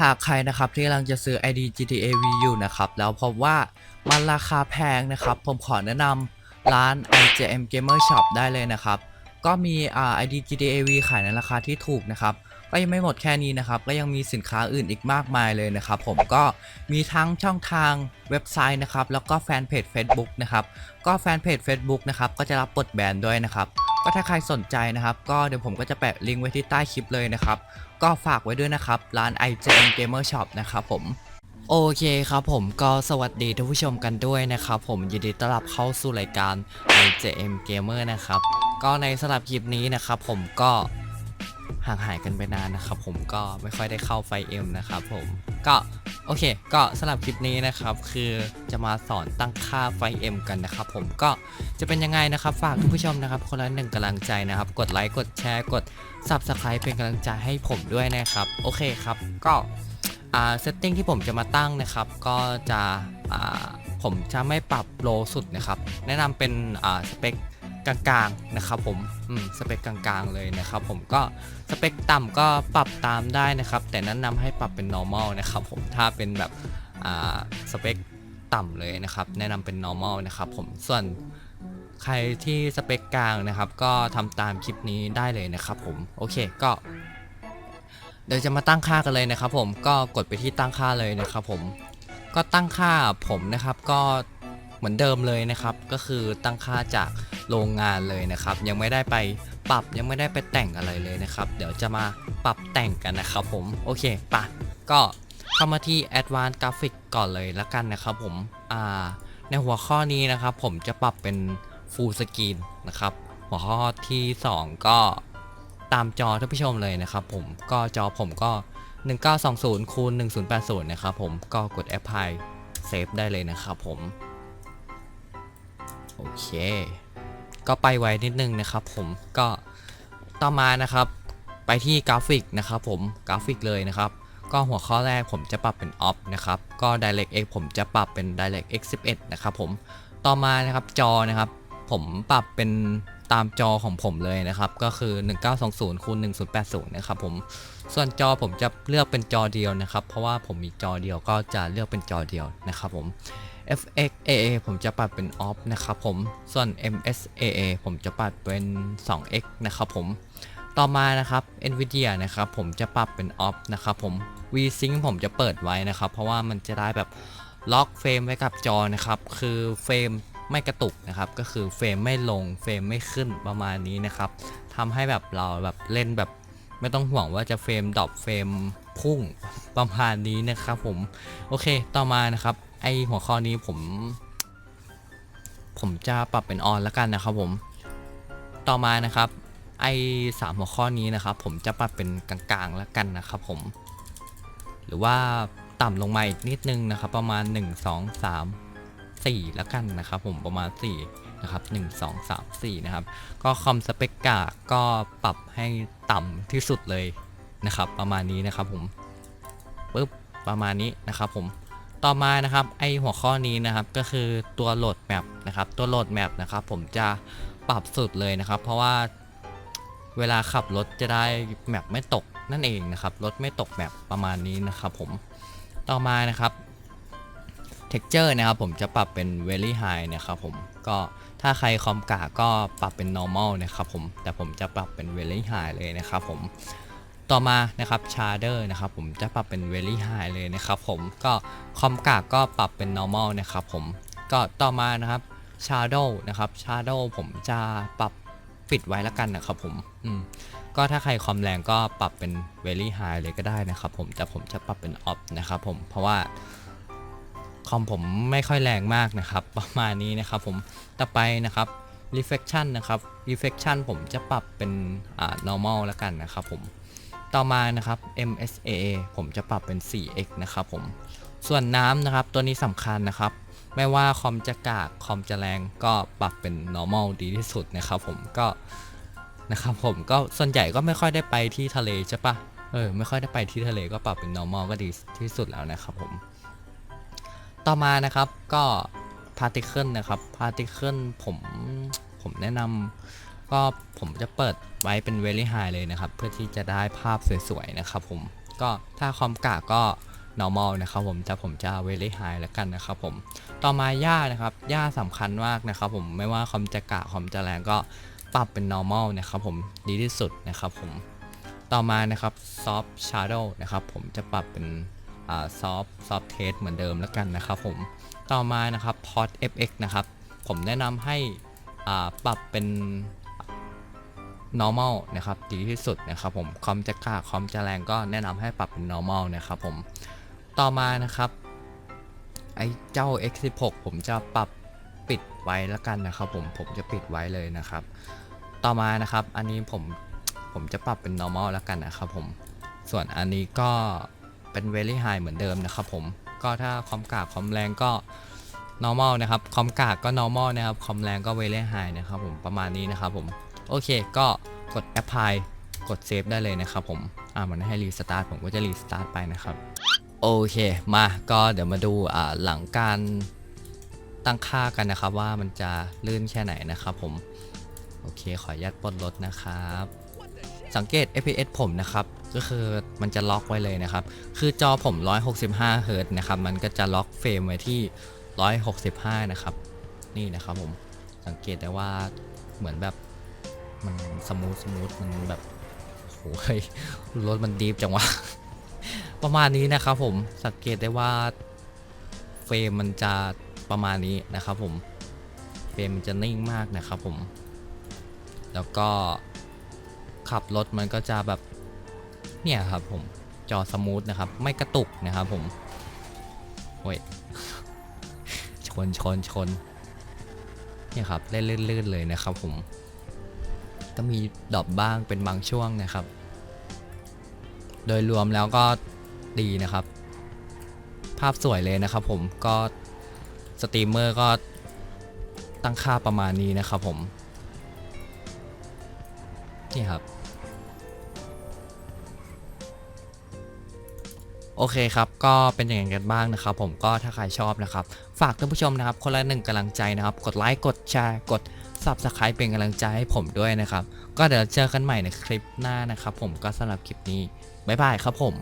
หากใครนะครับที่กำลังจะซื้อ ID GTA V อยู่นะครับ แล้วพบว่ามันราคาแพงนะครับ ผมขอแนะนำร้าน IJM Gamer Shop ได้เลยนะครับ ก็มีอ่า ID GTA V ขายในราคาที่ถูกนะครับก็ยังไม่หมดแค่นี้นะครับ ก็ยังมีสินค้าอื่นอีกมากมายเลยนะครับ ผมก็มีทั้งช่องทางเว็บไซต์นะครับ แล้วก็แฟนเพจ Facebook นะครับ ก็แฟนเพจ Facebook นะครับ ก็จะรับปลดแบนด้วยนะครับ ก็ถ้าใครสนใจนะครับ ก็เดี๋ยวผมก็จะแปะลิงก์ไว้ที่ใต้คลิปเลยนะครับ ก็ฝากไว้ด้วยนะครับ ร้าน IJM Gamer Shop นะครับผมโอเคครับผมก็สวัสดีท่านผู้ชมกันด้วยนะครับผมยินดีต้อนรับเข้าสู่รายการ IJM Gamer นะครับ ก็ในสำหรับคลิปนี้นะครับผมก็ ห่างหายกันไปนานนะครับผมก็ไม่ค่อยได้เข้าไฟเอ็มนะครับผมก็โอเค ก็สำหรับคลิปนี้นะครับ คือจะมาสอนตั้งค่าไฟเอ็มกันนะครับผมก็จะเป็นยังไงนะครับ ฝากท่านผู้ชมนะครับ คนละหนึ่งกำลังใจนะครับ กดไลค์กดแชร์กด Subscribe เป็นกำลังใจให้ผมด้วยนะครับ โอเคครับก็เซตติ้งที่ผมจะมาตั้งนะครับ ก็จะผมจะไม่ปรับโลสุดนะครับ แนะนำเป็นสเปค กลางๆนะครับผมอืมสเปคกลางๆเลยนะครับผมก็สเปคต่ำก็ปรับตามได้นะครับ แต่แนะนำให้ปรับเป็น normal นะครับผมถ้าเป็นแบบอ่าสเปคต่ำเลยนะครับ แนะนำเป็น normal นะครับผมส่วนใครที่สเปคกลางนะครับ ก็ทำตามคลิปนี้ได้เลยนะครับผมโอเคก็เดี๋ยวจะมาตั้งค่ากันเลยนะครับผมก็กดไปที่ตั้งค่าเลยนะครับผมก็ตั้งค่าผมนะครับก็ เหมือนเดิมเลยนะครับ ก็คือตั้งค่าจากโรงงานเลยนะครับ ยังไม่ได้ไปปรับยังไม่ได้ไปแต่งอะไรเลยนะครับ เดี๋ยวจะมาปรับแต่งกันนะครับผมโอเคปะก็เข้ามาที่ Advanced Graphic ก่อนเลยละกันนะครับผมอ่าในหัวข้อนี้นะครับ ผมจะปรับเป็น Full Screen นะครับ หัวข้อที่ 2 ก็ตามจอท่านผู้ชมเลยนะครับ ผมก็จอผมก็ 1920คูณ1080 นะครับผมก็กด Apply Save ได้เลยนะครับผม โอเค ก็ไปไวนิดนึงนะครับผมก็ต่อมานะครับไปที่กราฟิกนะครับผมกราฟิกเลยนะครับ ก็หัวข้อแรกผมจะปรับเป็น Off นะครับ ก็ DirectX ผมจะปรับเป็น DirectX 11 นะครับผมต่อมานะครับจอนะครับ ผมปรับเป็นตามจอของผมเลยนะครับ ก็คือ 1920คูณ1080 นะครับผมส่วนจอผมจะเลือกเป็นจอเดียวนะครับ เพราะว่าผมมีจอเดียวก็จะเลือกเป็นจอเดียวนะครับผม FX AA ผมจะปรับเป็น off นะครับผม ส่วน MSAA ผมจะปรับเป็น 2x นะครับผม ต่อมานะครับ NVIDIA นะครับผมจะปรับเป็น off นะครับผม VSync ผมจะเปิดไว้นะครับ เพราะว่ามันจะได้แบบล็อกเฟรมไว้กับจอนะครับ คือเฟรมไม่กระตุกนะครับ ก็คือเฟรมไม่ลง เฟรมไม่ขึ้นประมาณนี้นะครับทำให้แบบเราแบบเล่นแบบไม่ต้องห่วงว่าจะเฟรมดรอปเฟรมพุ่งประมาณนี้นะครับผม โอเค ต่อมานะครับ ไอหัวข้อนี้ผม ผมจะปรับเป็นออนแล้วกันนะครับผม ต่อมานะครับ ไอสามหัวข้อนี้นะครับ ผมจะปรับเป็นกลางๆแล้วกันนะครับผม หรือว่าต่ำลงมาอีกนิดนึงนะครับ ประมาณ 1 2 3 4 แล้วกันนะครับ ผมประมาณ 4 นะครับ 1 2 3 4 นะครับ ก็คอมสเปกกาก็ปรับให้ต่ำที่สุดเลยนะครับ ประมาณนี้นะครับผมปึ๊บประมาณนี้นะครับผม ต่อมานะครับไอหัวข้อนี้นะครับก็คือตัวโหลดแมปนะครับตัวโหลดแมปนะครับผมจะปรับสุดเลยนะครับ เพราะว่าเวลาขับรถจะได้แมปไม่ตกนั่นเองนะครับรถไม่ตกแมปประมาณนี้นะครับผมต่อมานะครับ texture นะครับผมจะปรับเป็น very high นะครับผมก็ถ้าใครคอมกากก็ปรับเป็น normal นะครับผมแต่ผมจะปรับเป็น very high เลยนะครับผม ต่อมานะครับ shader นะครับผมจะปรับเป็น very high เลยนะครับผมก็คอมกากก็ปรับเป็น normal นะครับผมก็ต่อมานะครับ shadow นะครับ shadow ผมจะปรับปิดไว้แล้วกันนะครับผมอืมก็ถ้าใครคอมแรงก็ปรับเป็น very high เลยก็ได้นะครับผมแต่ผมจะปรับเป็น off นะครับผมเพราะว่าคอมผมไม่ค่อยแรงมากนะครับ ประมาณนี้นะครับผมต่อไปนะครับ reflection นะครับ reflection ผมจะปรับเป็นอ่า normal แล้วกันนะครับผม ต่อมานะครับ MSAA ผมจะปรับเป็น 4x นะครับผม ส่วนน้ำนะครับตัวนี้สำคัญนะครับ ไม่ว่าคอมจะกากคอมจะแรงก็ปรับเป็น normal ดีที่สุดนะครับผมก็นะครับผมก็ส่วนใหญ่ก็ไม่ค่อยได้ไปที่ทะเลใช่ปะเออไม่ค่อยได้ไปที่ทะเลก็ปรับเป็น normal ก็ดีที่สุดแล้วนะครับผม ต่อมานะครับก็ particle นะครับ particle ผมผมแนะนำ ก็ผมจะเปิดไว้เป็น very high เลยนะครับ เพื่อที่จะได้ภาพสวยๆนะครับผมก็ถ้าความกาก็ normal นะครับผมแต่ผมจะ very high แล้วกันนะครับผมต่อมาหญ้านะครับหญ้าสำคัญมากนะครับผมไม่ว่าความจะกะความจะแรงก็ปรับเป็น normal นะครับผมดีที่สุดนะครับผมต่อมานะครับ soft shadow นะครับผมจะปรับเป็นอ่า soft soft test เหมือนเดิมแล้วกันนะครับผมต่อมานะครับ port fx นะครับผมแนะนำให้อ่าปรับเป็น normal นะครับดีที่สุดนะครับผมความจะกล้าความจะแรงก็แนะนำให้ปรับเป็น normal นะครับผมต่อมานะครับไอ้เจ้า x16 ผมจะปรับปิดไว้แล้วกันนะครับผมผมจะปิดไว้เลยนะครับ ต่อมานะครับอันนี้ผมผมจะปรับเป็น normal แล้วกันนะครับผมส่วนอันนี้ก็เป็น very high เหมือนเดิมนะครับผมก็ถ้าความกากความแรงก็ normal นะครับความกากก็ normal นะครับความแรงก็ very high นะครับผมประมาณนี้นะครับผม โอเคก็กด apply กด save ได้เลยนะครับผม อ่ามันให้ restart ผมก็จะ restart ไปนะครับ โอเคมาก็เดี๋ยวมาดูอ่าหลังการตั้งค่ากันนะครับว่ามันจะลื่นแค่ไหนนะครับผม โอเคขออนุญาตปลดรถนะครับ สังเกต FPS ผมนะครับ ก็คือมันจะล็อกไว้เลยนะครับ คือจอผม 165 เฮิรตนะครับ มันก็จะล็อกเฟรมไว้ที่ 165 นะครับ นี่นะครับผม สังเกตได้ว่าเหมือนแบบ มันสมูทสมูทมันแบบโอ้โหยรถมันดีฟจังวะ ประมาณนี้นะครับผมสังเกตได้ว่าเฟรมมันจะประมาณนี้นะครับผมเฟรมมันจะนิ่งมากนะครับผม แล้วก็ขับรถมันก็จะแบบเนี่ยครับผมจอสมูทนะครับ ไม่กระตุกนะครับผมโอ้ยชนชนชนเนี่ยครับได้ลื่นๆเลยนะครับผม ก็มีดรอปบ้างเป็นบางช่วงนะครับ โดยรวมแล้วก็ดีนะครับ ภาพสวยเลยนะครับผมก็สตรีมเมอร์ก็ตั้งค่าประมาณนี้นะครับผม นี่ครับ โอเคครับก็เป็นอย่างไรกันบ้างนะครับ ผมก็ถ้าใครชอบนะครับ ฝากท่านผู้ชมนะครับ คนละหนึ่งกำลังใจนะครับ กดไลค์กดแชร์กด Subscribe เป็นกำลังใจให้ผมด้วยนะครับ ก็เดี๋ยวเจอกันใหม่ในคลิปหน้านะครับผมก็สำหรับคลิปนี้ บ๊ายบายครับผม